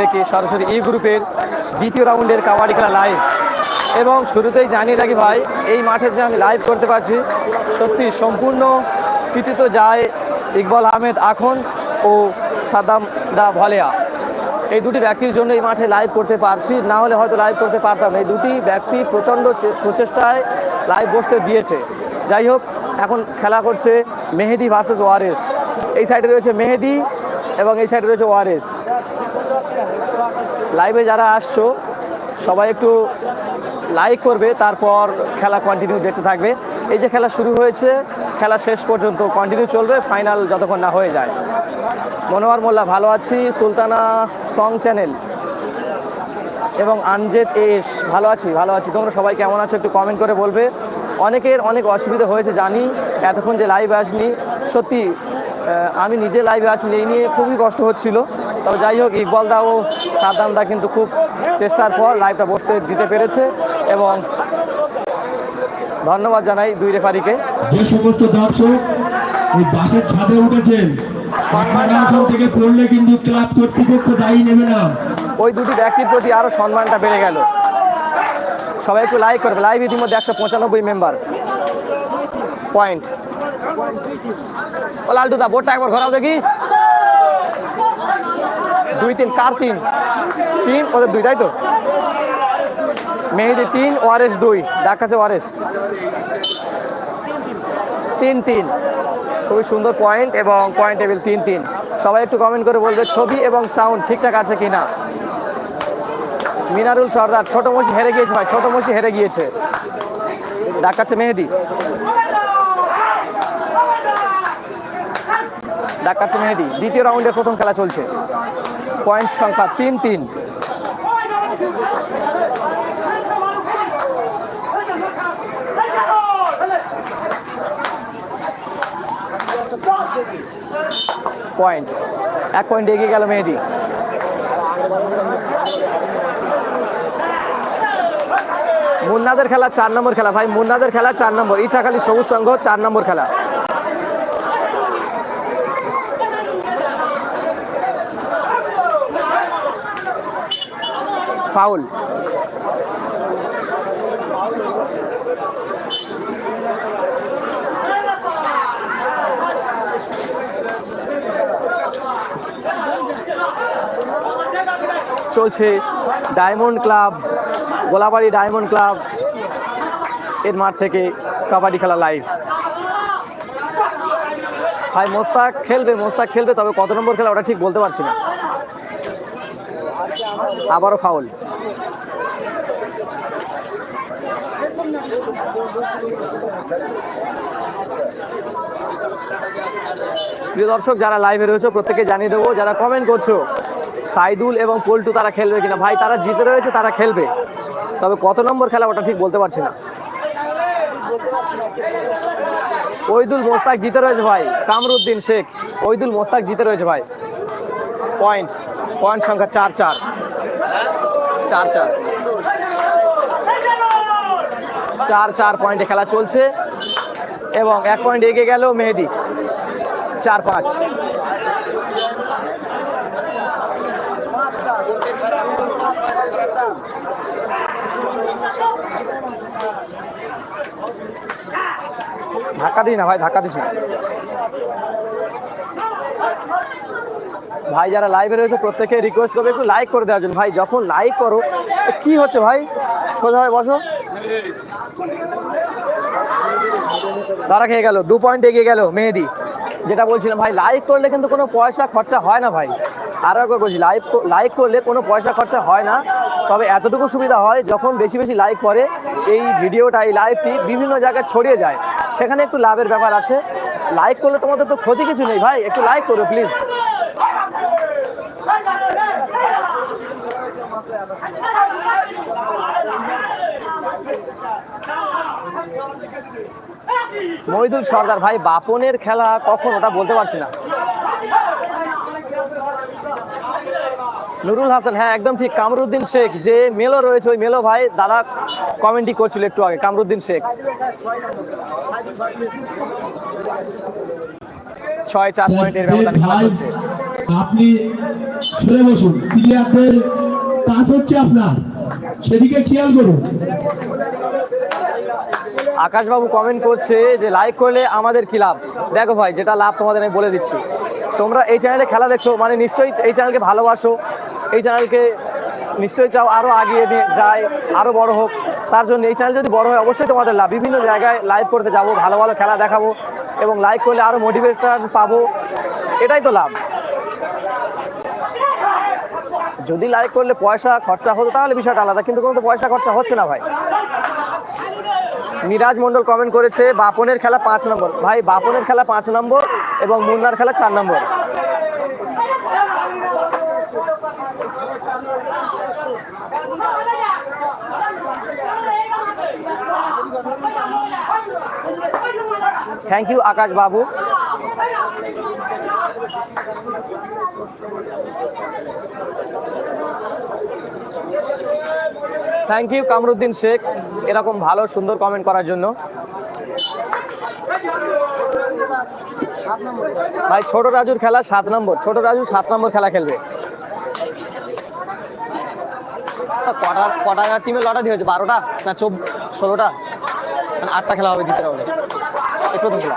থেকে সরাসরি ই গ্রুপের দ্বিতীয় রাউন্ডের কাবাডি খেলা লাইভ এবং শুরুতেই জানিয়ে রাখি ভাই, এই মাঠে যে আমি লাইভ করতে পারছি, সত্যি সম্পূর্ণ কৃতিত্ব যায় ইকবাল আহমেদ আখন ও সাদাম দা ভলেয়া। এই দুটি ব্যক্তির জন্য এই মাঠে লাইভ করতে পারছি, না হলে হয়তো লাইভ করতে পারতাম। এই দুটি ব্যক্তি প্রচণ্ড প্রচেষ্টায় লাইভ বসতে দিয়েছে। যাই হোক, এখন খেলা করছে মেহেদি ভার্সেস ওয়ারেস। এই সাইডে রয়েছে মেহেদি এবং এই সাইডে রয়েছে ওয়ারেস। লাইভে যারা আসছো, সবাই একটু লাইক করবে, তারপর খেলা কন্টিনিউ দেখতে থাকবে। এই যে খেলা শুরু হয়েছে, খেলা শেষ পর্যন্ত কন্টিনিউ চলবে ফাইনাল যতক্ষণ না হয়ে যায়। মনোয়ার মোল্লা, ভালো আছি। সুলতানা সং চ্যানেল এবং আনজেদ এস ভালো আছি ভালো আছি। তোমরা সবাই কেমন আছো একটু কমেন্ট করে বলবে। অনেকের অনেক অসুবিধা হয়েছে, জানি। এতক্ষণ যে লাইভ আসনি, সত্যি আমি নিজে লাইভে আসিনি, এই নিয়ে খুবই কষ্ট হচ্ছিল। তবে যাই হোক, ইকবাল দা ও কিন্তু খুব চেষ্টার পর লাইভটা বসতে দিতে পেরেছে এবং ধন্যবাদ জানাই দুই রেফারিকে। যে সমস্ত দর্শক ওই বাসের ছাদে উঠেছেন থেকে পড়লে কিন্তু ক্লাব কর্তৃপক্ষ দায়ী নেবে না। ওই দুটি ব্যক্তির প্রতি আরও সম্মানটা বেড়ে গেল। সবাই একটু লাইক করবে। লাইভ ইতিমধ্যে একশো পঁচানব্বই মেম্বার পয়েন্ট ও লালটু দা বোর্ডটা একবার ঘোরাও দেখি। দুই তিন, কার তিন? তিন, ওদের দুই, তাই তো? মেহেদি তিন, ওয়ারেস দুই, ডাক আছে ওয়ারেস। তিন তিন। খুবই সুন্দর পয়েন্ট এবং পয়েন্ট টেবিল তিন তিন। সবাই একটু কমেন্ট করে বলবে ছবি এবং সাউন্ড ঠিকঠাক আছে কি না মিনারুল সর্দার, ছোট মসি হেরে গিয়েছে ভাই, ছোট মসি হেরে গিয়েছে। ডাকাচ্ছে মেহেদি। ডাকাচ্ছে মেহেদি। দ্বিতীয় রাউন্ডের প্রথম খেলা চলছে। পয়েন্ট সংখ্যা তিন তিন। পয়েন্ট। এক পয়েন্ট এগিয়ে গেল মেহেদি। মুন্নাদের খেলা চার নম্বর খেলা। ভাই, মুন্নাদের খেলা চার নম্বর। ইচ্ছাখালী সবুজ সংঘ চার নম্বর খেলা। ফাউল। চলছে Diamond Club, Golabari Diamond Club, এর মাঠ থেকে কাবাডি খেলা লাইভ। ভাই, মোস্তাক খেলবে মোস্তাক খেলবে, তবে কত নম্বর খেলা ওটা ঠিক বলতে পারছি না। আবারও ফাউল। প্রিয় দর্শক, যারা লাইভে রয়েছে প্রত্যেকে জানিয়ে দেবো, যারা কমেন্ট করছ, সাইদুল এবং পল্টু তারা খেলবে কিনা? ভাই, তারা জিতে রয়েছে, তারা খেলবে। তবে কত নম্বর খেলা ওটা ঠিক বলতে পারছি না। ওইদুল মোস্তাক জিতে রয়েছে ভাই, কামরুদ্দিন শেখ। ওইদুল মোস্তাক জিতে রয়েছে ভাই। পয়েন্ট পয়েন্ট সংখ্যা চার চার। চার চার। চার চার পয়েন্টে খেলা চলছে এবং এক পয়েন্ট এগিয়ে গেল মেহেদি। চার পাঁচ ধাক্কা দিস না ভাই, ধাক্কা দিস না। ভাই, যারা লাইভে রয়েছে, প্রত্যেকে রিকোয়েস্ট করবে, একটু লাইক করে দেওয়ার জন্য। ভাই, যখন লাইক করো কি হচ্ছে ভাই? সোজা হয়ে বসো। ধরা খেয়ে গেল, দু পয়েন্ট এগিয়ে গেল, মেহেদি। যেটা বলছিলাম ভাই লাইক করলে কিন্তু কোনো পয়সা খরচা হয় না ভাই আরও একবার বলছি লাইক লাইক করলে কোনো পয়সা খরচা হয় না তবে এতটুকু সুবিধা হয় যখন বেশি বেশি লাইক করে এই ভিডিওটা এই লাইভটি বিভিন্ন জায়গায় ছড়িয়ে যায় সেখানে একটু লাভের ব্যাপার আছে লাইক করলে তোমাদের তো ক্ষতি কিছু নেই ভাই একটু লাইক করো প্লিজ মহিদুল সর্দার ভাই বাপনের খেলা কখন ওটা বলতে পারছি না। নুরুল হাসান হ্যাঁ একদম ঠিক কামরুদ্দিন শেখ যে মেলো রয়েছে ওই মেলো ভাই দাদা কমেন্টই করছিল একটু আগে কামরুদ্দিন শেখ। ছয় চার পয়েন্টের ব্যবধানে খেলা চলছে। আপনি বসুন প্লেয়ারদের কাজ হচ্ছে আপনার। সেদিকে খেয়াল করুন। আকাশবাবু কমেন্ট করছে যে লাইক করলে আমাদের কি লাভ? দেখো ভাই, যেটা লাভ তোমাদের আমি বলে দিচ্ছি। তোমরা এই চ্যানেলে খেলা দেখছ মানে নিশ্চয়ই এই চ্যানেলকে ভালোবাসো। এই চ্যানেলকে নিশ্চয়ই চাও আরও আগিয়ে যায় আরও বড় হোক। তার জন্য এই চ্যানেল যদি বড় হয়, অবশ্যই তোমাদের লাভ। বিভিন্ন জায়গায় লাইভ করতে যাব, ভালো ভালো খেলা দেখাবো এবং লাইক করলে আরও মোটিভেশন পাবো। এটাই তো লাভ। যদি লাইক করলে পয়সা খরচা হতো, তাহলে বিষয়টা আলাদা, কিন্তু কোনো তো পয়সা খরচা হচ্ছে না ভাই। মিরাজ মন্ডল কমেন্ট করেছে, বাপনের খেলা পাঁচ নম্বর। ভাই, বাপনের খেলা পাঁচ নম্বর এবং মুন্নার খেলা চার নম্বর। Thank you Akash Babu thank you Kamruddin Sheikh. এরকম ভালো সুন্দর কমেন্ট করার জন্য। ভাই ছোট রাজুর খেলা সাত নম্বর। ছোট রাজু সাত নম্বর খেলা খেলবে। কটা কটা টিমে লটা দিয়ে হয়েছে? বারোটা না চোদ্দ ষোলোটা? মানে আটটা খেলা হবে দ্বিতীয় রাউন্ডে প্রথম খেলা।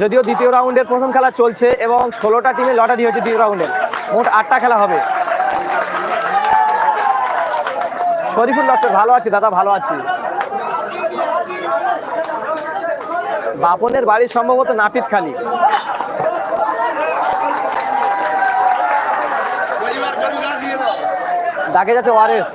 যদিও দ্বিতীয় রাউন্ডের প্রথম খেলা চলছে এবং ষোলোটা টিমে লটারি হয়েছে দ্বিতীয় রাউন্ডের মোট আটটা খেলা হবে। শরীফুল লস্কর ভালো আছি, দাদা ভালো আছি। বাপনের বাড়ি সম্ভবত নাপিত খালি। ডাকে যাচ্ছে ওয়ারেস।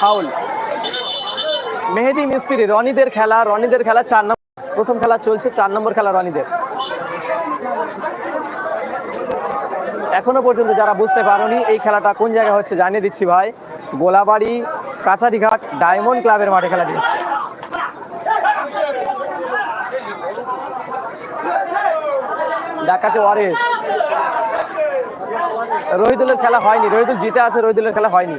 ফাউল। মেহেদি মিস্ত্রি, রনিদের খেলা রনিদের খেলা চার নম্বর প্রথম খেলা চলছে, চার নম্বর খেলা রনিদের। এখনও পর্যন্ত যারা বুঝতে পারোনি এই খেলাটা কোন জায়গায় হচ্ছে, জানিয়ে দিচ্ছি ভাই। গোলাবাড়ি, কাছারিঘাট ডায়মন্ড ক্লাবের মাঠে খেলাটি হচ্ছে ডাকাচ্ছে ওয়ারেস। রহিদুলের খেলা হয়নি, রহিদুল জিতে আছে, রহিদুলের খেলা হয়নি।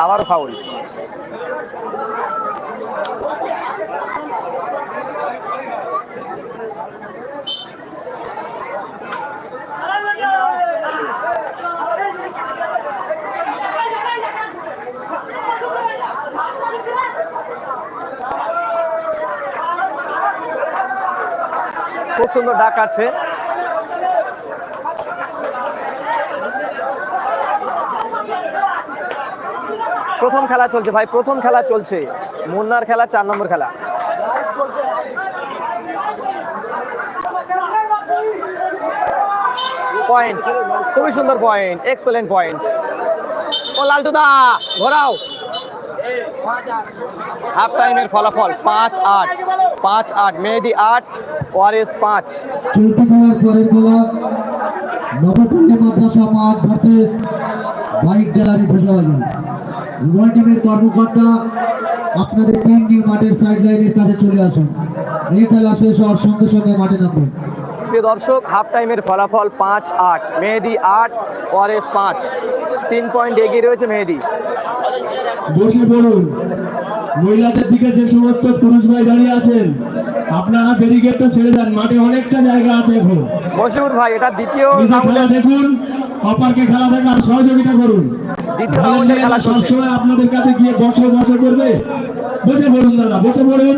আবার ফাউল খুব সুন্দর ডাক আছে। প্রথম খেলা চলছে ভাই, প্রথম খেলা চলছে। মুন্নার খেলা, চার নম্বর খেলা। পয়েন্ট খুবই সুন্দর পয়েন্ট এক্সেলেন্ট পয়েন্ট ও লালটু দা, ঘোরাও। হাফ টাইমের ফলাফল, পাঁচ আট পাঁচ আট, মেহেদি আট। ওয়ারেস পাঁচ। চলতি খেলার পরের খেলা নবপল্লী মাদ্রাসা মাঠ ভার্সেস বাইক গ্যালারি ভোজাবাজার। উভয় টিমের কর্মকর্তা আপনাদের টিম নিয়ে মাঠের সাইড লাইনের কাছে চলে আসুন। এই খেলা শেষ হওয়ার সঙ্গে সঙ্গে মাঠে নামবেন প্রিয় দর্শক হাফ টাইমের ফলাফল পাঁচ আট মেহেদি আট ওয়ারেস পাঁচ। তিন পয়েন্ট এগিয়ে রয়েছে মেহেদি। বসে পড়ুন। মহিলাদের দিকে যে সমস্ত পুরুষ ভাই দাঁড়িয়ে আছেন আপনারা ব্যারিকেডটা ছেড়ে দেন মাঠে অনেকটা জায়গা আছে এখন। মশিউর ভাই এটা দ্বিতীয় খেলা দেখুন অপারকে খেলা দেখার সহযোগিতা করুন। সবসময় আপনাদের কাছে গিয়ে বসে বসে করবে। বসে পড়ুন দাদা বসে পড়ুন।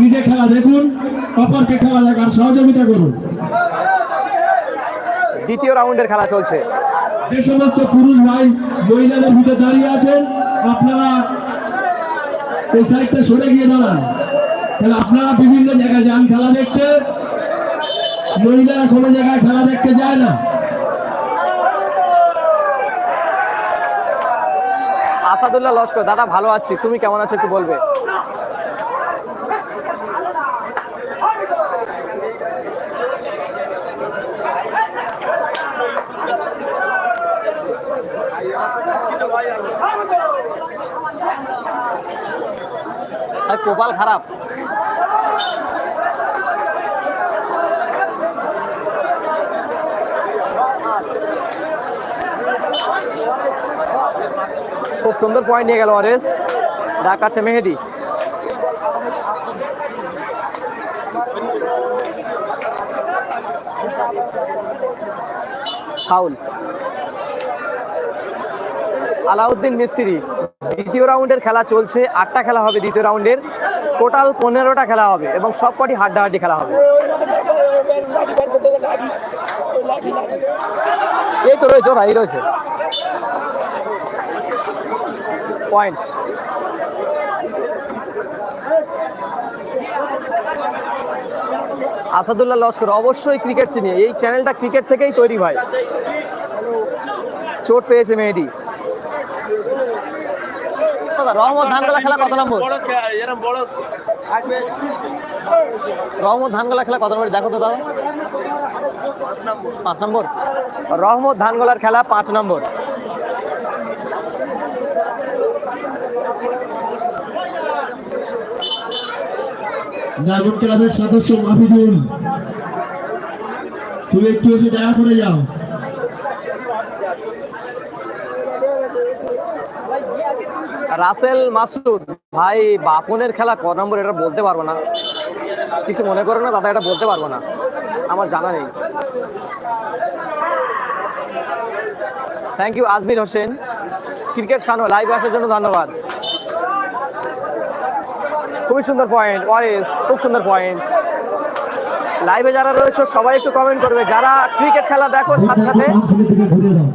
নিজে খেলা দেখুন অপরকে খেলা দেখার সহযোগিতা করুন। দ্বিতীয় রাউন্ডের খেলা চলছে। যে সমস্ত পুরুষ ভাই মহিলাদের ভিতরে দাঁড়িয়ে আছেন আপনারা এই সাইডটা সরে গিয়ে দাঁড়ান। তাহলে আপনারা বিভিন্ন জায়গায় যান খেলা দেখতে? মহিলারা কোনো জায়গায় খেলা দেখতে যায় না। আসাদুল্লাহ লস্কর, দাদা ভালো আছি, তুমি কেমন আছো একটু বলবে? কপাল খারাপ। খুব সুন্দর পয়েন্ট নিয়ে গেল অরেস আছে মেহেদি। ফাউল আলাউদ্দিন মিস্ত্রি। দ্বিতীয় রাউন্ডের খেলা চলছে। আটটা খেলা হবে দ্বিতীয় রাউন্ডের টোটাল পনেরোটা খেলা হবে এবং সবকটি হাড্ডাহাড্ডি খেলা হবে। এই তো রয়েছে ওরাই রয়েছে। পয়েন্ট আসাদুল্লাহ লস্কর অবশ্যই ক্রিকেট চিনি। এই চ্যানেলটা ক্রিকেট থেকেই তৈরি ভাই। চোট পেয়েছে মেহেদি। রহমত ধানগোলা খেলা কত নম্বর? রহমত ধানগোলা খেলা কত নম্বর? দেখো তো দাও পাঁচ নম্বর। রহমত ধানগোলার খেলা পাঁচ নম্বর। ড্রাগন ক্লাবের সদস্য মাফিদুল তুমি একটু এসে দেখা করে যাও। রাসেল মাসুদ, ভাই, বাপনের খেলা ক নম্বর এটা বলতে পারব না। কিছু মনে করো না, দাদা এটা বলতে পারব না। আমার জানা নেই। Thank you Ajmir Hossain. Cricket শানো লাইভে আসার জন্য ধন্যবাদ। খুবই সুন্দর পয়েন্ট ওয়ারেস, খুব সুন্দর পয়েন্ট লাইভে যারা রয়েছে, সবাই একটু কমেন্ট করবে। যারা ক্রিকেট খেলা দেখো, সাথে সাথে কাউন্সিলের দিকে ঘুরে দাও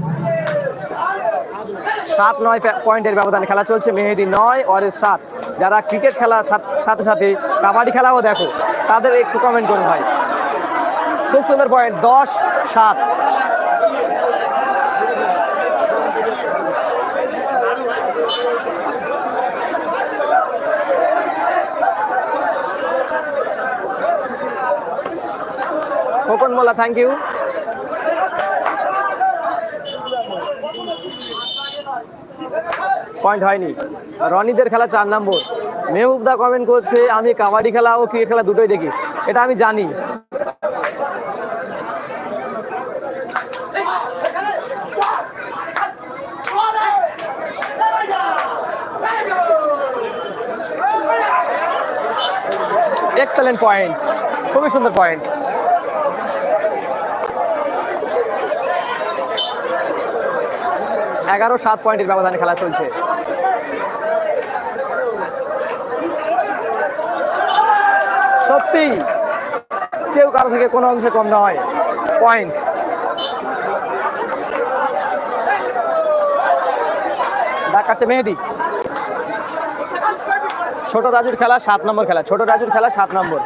সাত নয় পয়েন্টের ব্যবধানে খেলা চলছে, মেহেদি নয়, ওয়ারেস সাত। যারা ক্রিকেট খেলা সাথ- সাথে কাবাডি খেলাও দেখো, তাদের একটু কমেন্ট করুন ভাই। খুব সুন্দর পয়েন্ট দশ, সাত। Khokon Molla thank you point হয়নি। রনিদের খেলা চার নম্বর। মেহবুবদা কমেন্ট করছে, আমি কাবাডি খেলা ও ক্রিকেট খেলা দুটোই দেখি। এটা আমি জানি। এক্সেলেন্ট পয়েন্ট খুবই সুন্দর পয়েন্ট এগারো সাত পয়েন্টের ব্যবধানে খেলা চলছে। সত্যি, কেউ কারও থেকে কোনো অংশে কম নয়। পয়েন্ট দেখাচ্ছে মেহেদি। ছোট রাজুর খেলা সাত নম্বর খেলা। ছোট রাজুর খেলা সাত নম্বর।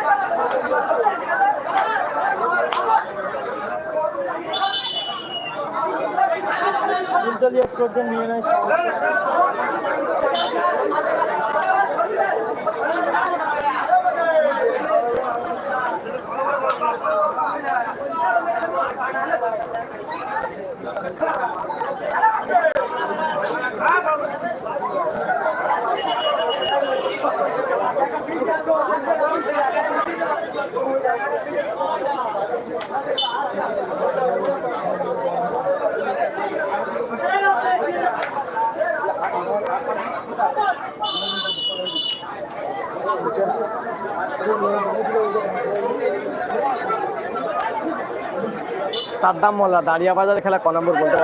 সাদ্দাম মোল্লা দাঁড়িয়া বাজারের খেলা ক নম্বর বলতে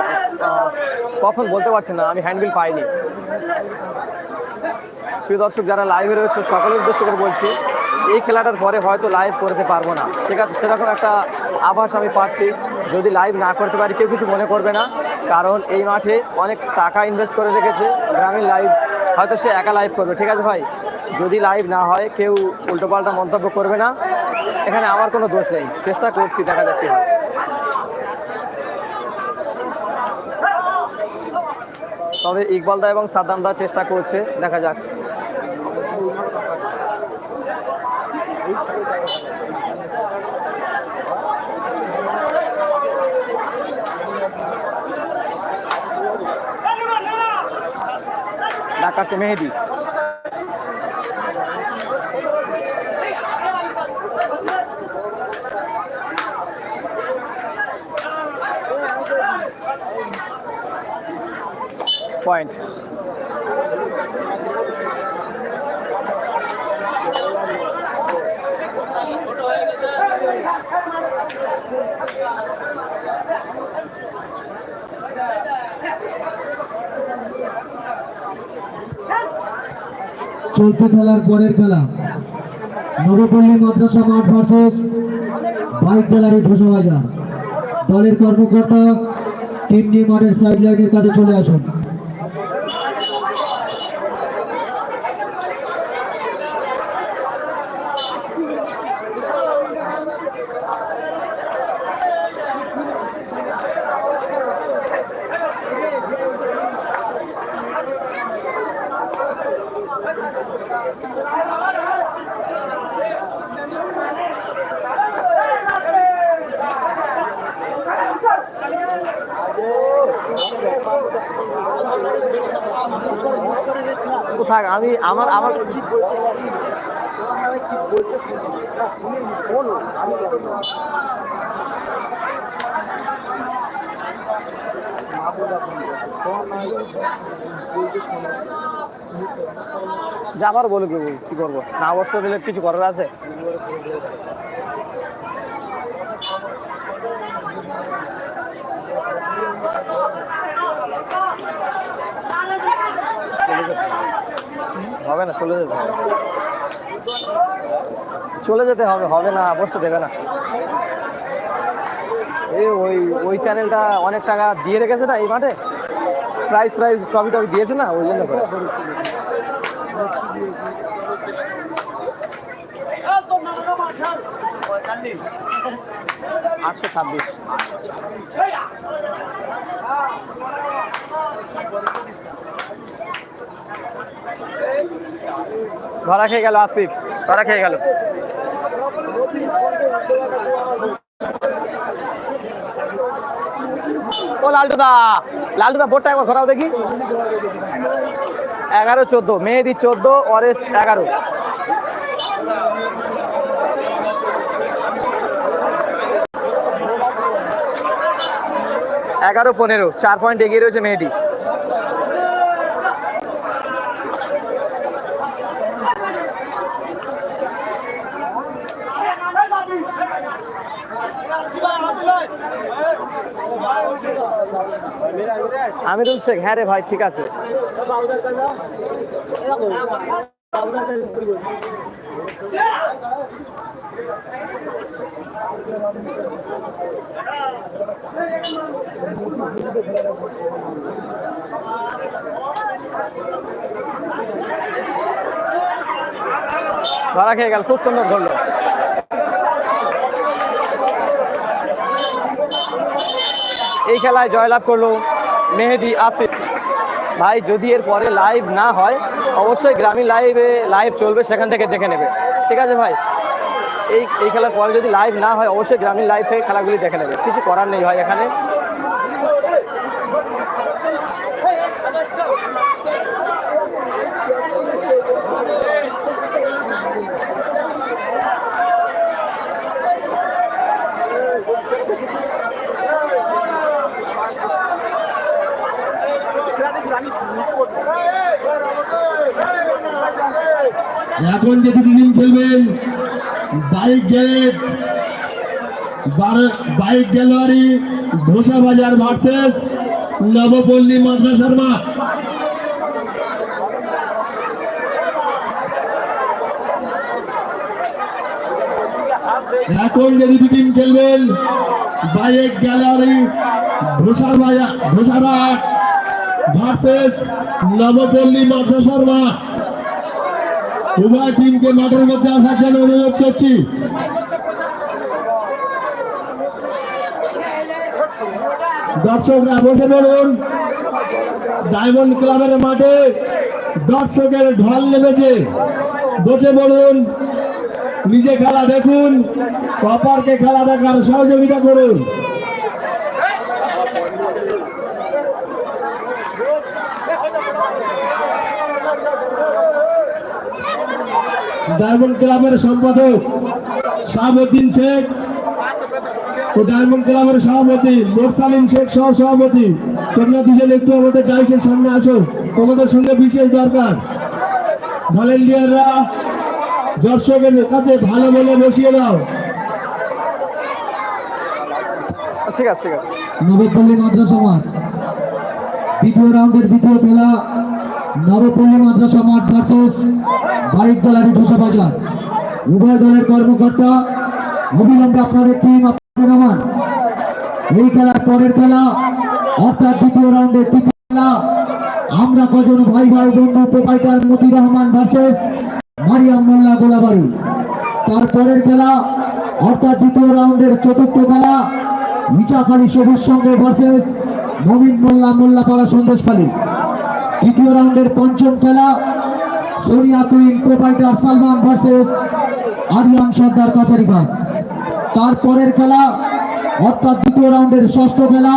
কখন বলতে পারছি না, আমি হ্যান্ডবিল পাইনি। প্রিয় দর্শক, যারা লাইভে রয়েছে, সকলের উদ্দেশ্য করে বলছি, এই খেলাটার পরে হয়তো লাইভ করতে পারব না। ঠিক আছে, সেরকম একটা আভাস আমি পাচ্ছি। যদি লাইভ না করতে পারি, কেউ কিছু মনে করবে না, কারণ এই মাঠে অনেক টাকা ইনভেস্ট করে রেখেছে গ্রামীণ লাইভ হয়তো সে একা লাইভ করবে। ঠিক আছে ভাই, যদি লাইভ না হয়, কেউ উল্টোপাল্টা মন্তব্য করবে না। এখানে আমার কোনো দোষ নেই। চেষ্টা করছি, দেখা কি হয়। তবে ইকবাল দা এবং সাদ্দাম দা চেষ্টা করছে দেখা যাক। দেখাচ্ছে মেহেদি। পয়েন্ট চলতি খেলার পরের খেলা। নবপল্লী মাদ্রাসা মাঠ ভার্সেস বাইক গ্যালারি ঘোষবাজার। দলের কর্মকর্তা টিম নিয়ে মাঠের সাইড লাইনের কাছে চলে আসুন। থাক আমি আমার আমার যা আবার বলে দেবো কি করব? না অবস্থা দিলে কিছু করার আছে চলে যেতে হবে। হবে না, চলে যেতে হবে। চলে যেতে হবে হবে না, বসতে দেবে না। এই ওই ওই চ্যানেলটা অনেক টাকা দিয়ে রেখেছে না এই মাঠে? প্রাইস প্রাইস ট্রফি টফি দিয়েছে না, ওই জন্য আটশো ছাব্বিশ। ধরা খেয়ে গেল আসিফ। ধরা খেয়ে গেল। ও লালটুদা লালটুদা, বোর্ডটা একবার ঘোরাও দেখি। এগারো, চোদ্দ, মেহেদি চোদ্দ, অরেশ এগারো। এগারো, পনেরো, চার পয়েন্ট এগিয়ে রয়েছে মেহেদি। আমিরুল শেখ হ্যাঁ রে ভাই, ঠিক আছে। ধরা খেয়ে গেল, খুব সুন্দর ধরলো। এই খেলায় জয়লাভ করল। মেহেদি আসিফ ভাই, যদি এর পরে লাইভ না হয়, অবশ্যই গ্রামীণ লাইভে লাইভ চলবে, সেখান থেকে দেখে নেবে। ঠিক আছে ভাই? এই এই খেলার পরে যদি লাইভ না হয়, অবশ্যই গ্রামীণ থেকে খেলাগুলি দেখে নেবে। কিছু করার নেই ভাই এখানে। এখন যে দুটি খেলবেন বাইক গ্যারেজ বাইক গ্যালারি ঘোষা বাজার ভার্সেস, নবপল্লী মাদ্রাসার মাঠ এখন যে দুটি টিম খেলবেন, বাইক গ্যালারি ঘোষা বাজার ঘোষাবাট ভার্সেস, নবপল্লী মাদ্রাসার মাঠ উভয় টিমকে মাঠের মধ্যে আসার জন্য অনুরোধ করছি। দর্শকরা বসে পড়ুন। ডায়মন্ড ক্লাবের মাঠে দর্শকের ঢল নেমেছে। বসে পড়ুন। নিজে খেলা দেখুন। অপারকে খেলা দেখার সহযোগিতা করুন। ডায়মন্ড ক্লাবের সম্পাদক শাহাবুদ্দিন শেখ ও ডায়মন্ড ক্লাবের সভাপতি মোরসালিম শেখ সহ সভাপতি। তোমরা দুজন একটু আমাদের ডাইসের সামনে আসো। তোমাদের সঙ্গে বিশেষ দরকার। ভলেন্টিয়াররা দর্শকের কাছে ভালো বলে বসিয়ে দাও। ঠিক আছে ঠিক আছে। নবপল্লী মাদ্রাসা দ্বিতীয় রাউন্ডের দ্বিতীয় খেলা নবপল্লী মাদ্রাসা মাঠ ভার্সেস বাইক গ্যালারি ঢোসা বাজার। উভয় দলের কর্মকর্তা, অবিলম্বে আপনাদের টিম আপনাদের নামান এই খেলার পরের খেলা, অর্থাৎ দ্বিতীয় রাউন্ডের তৃতীয় খেলা। আমরা কজন ভাই ভাই বন্ধু প্রোপাইটার মতি রহমান ভার্সেস মারিয়াম মোল্লা গোলাবাড়ি তারপরের খেলা, অর্থাৎ দ্বিতীয় রাউন্ডের চতুর্থ খেলা, মিচাখালী সবুজ সঙ্গে ভার্সেস নবীন মোল্লা, মোল্লাপাড়া সন্দেশখালী। তৃতীয় রাউন্ডের পঞ্চম খেলা। Sonia Queen proprietor Salman versus, Ariyan Sardar Kachari Khan তারপরের খেলা, অর্থাৎ দ্বিতীয় রাউন্ডের ষষ্ঠ খেলা,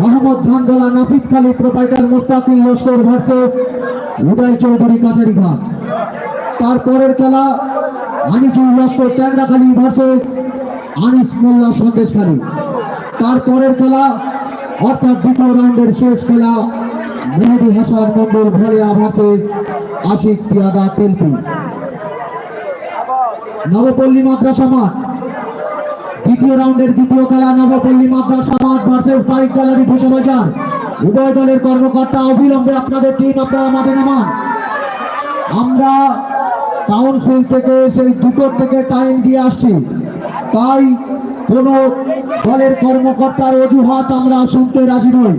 মোহাম্মদ ধানদোলা নাফিদ খালি প্রোপাইটার মুস্তাকিল লস্কর ভার্সেস, উদয় চৌধুরী কাছারি খান তারপরের খেলা, আনিসুল লস্কর ট্যাংরাখালী ভার্সেস, আনিস মোল্লা সন্দেশখালী তারপরের খেলা, অর্থাৎ দ্বিতীয় রাউন্ডের শেষ খেলা মেহেদি হাসান, মন্ডল ভালিয়া ভার্সেস, আশিক পিয়াদা, তেলপি। নবপল্লী মাদ্রাসা মাঠ। দ্বিতীয় রাউন্ডের দ্বিতীয় খেলা, নবপল্লী মাদ্রাসা মাঠ ভার্সেস বাইক গ্যালারি বাজার। উভয় দলের কর্মকর্তা অবিলম্বে আপনাদের টিম আপনারা মাঠে নামান। আমরা কাউন্সিল থেকে সেই দুটোর থেকে টাইম দিয়ে আসছি। তাই কোন দলের কর্মকর্তার অজুহাত আমরা শুনতে রাজি নই।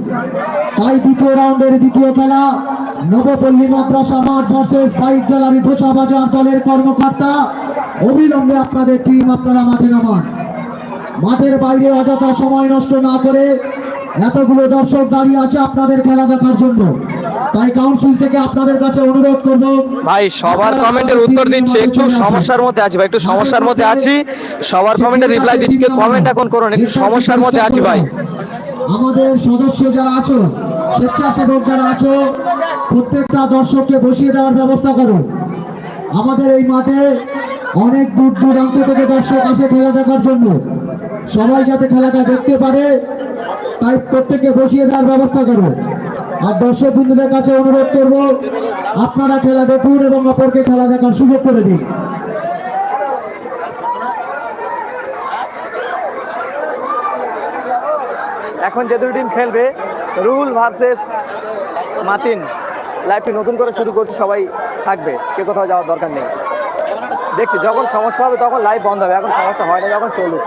তাই দ্বিতীয় রাউন্ডের দ্বিতীয় খেলা, নবপল্লী মাদ্রাসা মাঠ ভার্সেস বাইক গ্যালারি বাজার দলের কর্মকর্তা। অবিলম্বে আপনাদের টিম আপনারা মাঠে নামান। মাঠের বাইরে অযথা সময় নষ্ট না করে এতগুলো দর্শক দাঁড়িয়ে আছে আপনাদের খেলা দেখার জন্য। তাই কাউন্সিল থেকে আপনাদের কাছে অনুরোধ করব। ভাই সবার কমেন্টের উত্তর দিচ্ছি একটু সমস্যার মধ্যে আছি ভাই একটু সমস্যার মধ্যে আছি। সবার কমেন্টের রিপ্লাই দিচ্ছি কমেন্ট এখন করুন একটু সমস্যার মধ্যে আছি ভাই। আমাদের সদস্য যারা আছো স্বেচ্ছাসেবক যারা আছো প্রত্যেকটা দর্শককে বসিয়ে দেওয়ার ব্যবস্থা করো আমাদের এই মাঠে অনেক দূর দূরান্ত থেকে দর্শক আসে খেলা দেখার জন্য। সবাই যাতে খেলাটা দেখতে পারে তাই প্রত্যেককে বসিয়ে দেওয়ার ব্যবস্থা করো আর দর্শক বিন্দুদের কাছে অনুরোধ করব, আপনারা খেলা দেখুন এবং অপরকে খেলা দেখার সুযোগ করে দিন। এখন যে দুটো টিম খেলবে রুল ভার্সেস মাতিন লাইফটি নতুন করে শুরু করছি, সবাই থাকবে, কে কোথাও যাওয়ার দরকার নেই। দেখছি, যখন সমস্যা হবে তখন লাইভ বন্ধ হবে, এখন সমস্যা হয় না, যখন চলুক।